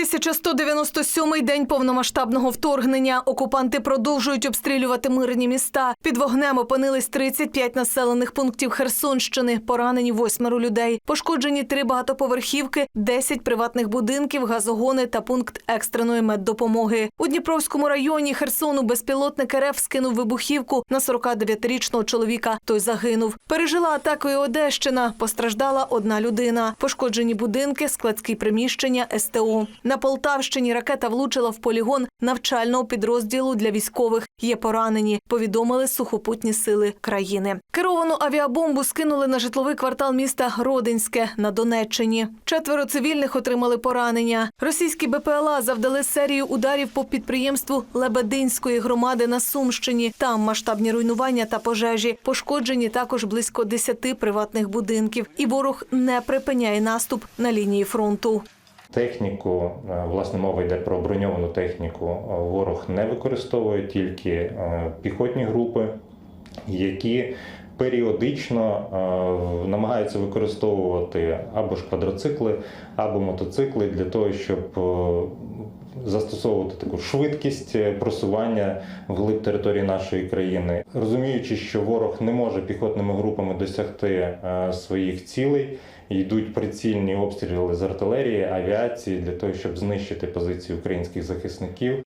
1197-й день повномасштабного вторгнення. Окупанти продовжують обстрілювати мирні міста. Під вогнем опинились 35 населених пунктів Херсонщини. Поранені восьмеро людей. Пошкоджені три багатоповерхівки, 10 приватних будинків, газогони та пункт екстреної меддопомоги. У Дніпровському районі Херсону безпілотник РФ скинув вибухівку на 49-річного чоловіка. Той загинув. Пережила атаку і Одещина. Постраждала одна людина. Пошкоджені будинки, складські приміщення, СТО. На Полтавщині ракета влучила в полігон навчального підрозділу для військових. Є поранені. Повідомили сухопутні сили країни. Керовану авіабомбу скинули на житловий квартал міста Родинське на Донеччині. Четверо цивільних отримали поранення. Російські БПЛА завдали серію ударів по підприємству Лебединської громади на Сумщині. Там масштабні руйнування та пожежі. Пошкоджені також близько 10 приватних будинків. І ворог не припиняє наступ на лінії фронту. Техніку, е, власне, мова йде про броньовану техніку. е, Ворог не використовує тільки е, піхотні групи, які періодично намагаються використовувати або ж квадроцикли, або мотоцикли для того, щоб застосовувати таку швидкість е, просування вглиб території нашої країни, розуміючи, що ворог не може піхотними групами досягти е, своїх цілей. Йдуть прицільні обстріли з артилерії, авіації для того, щоб знищити позиції українських захисників.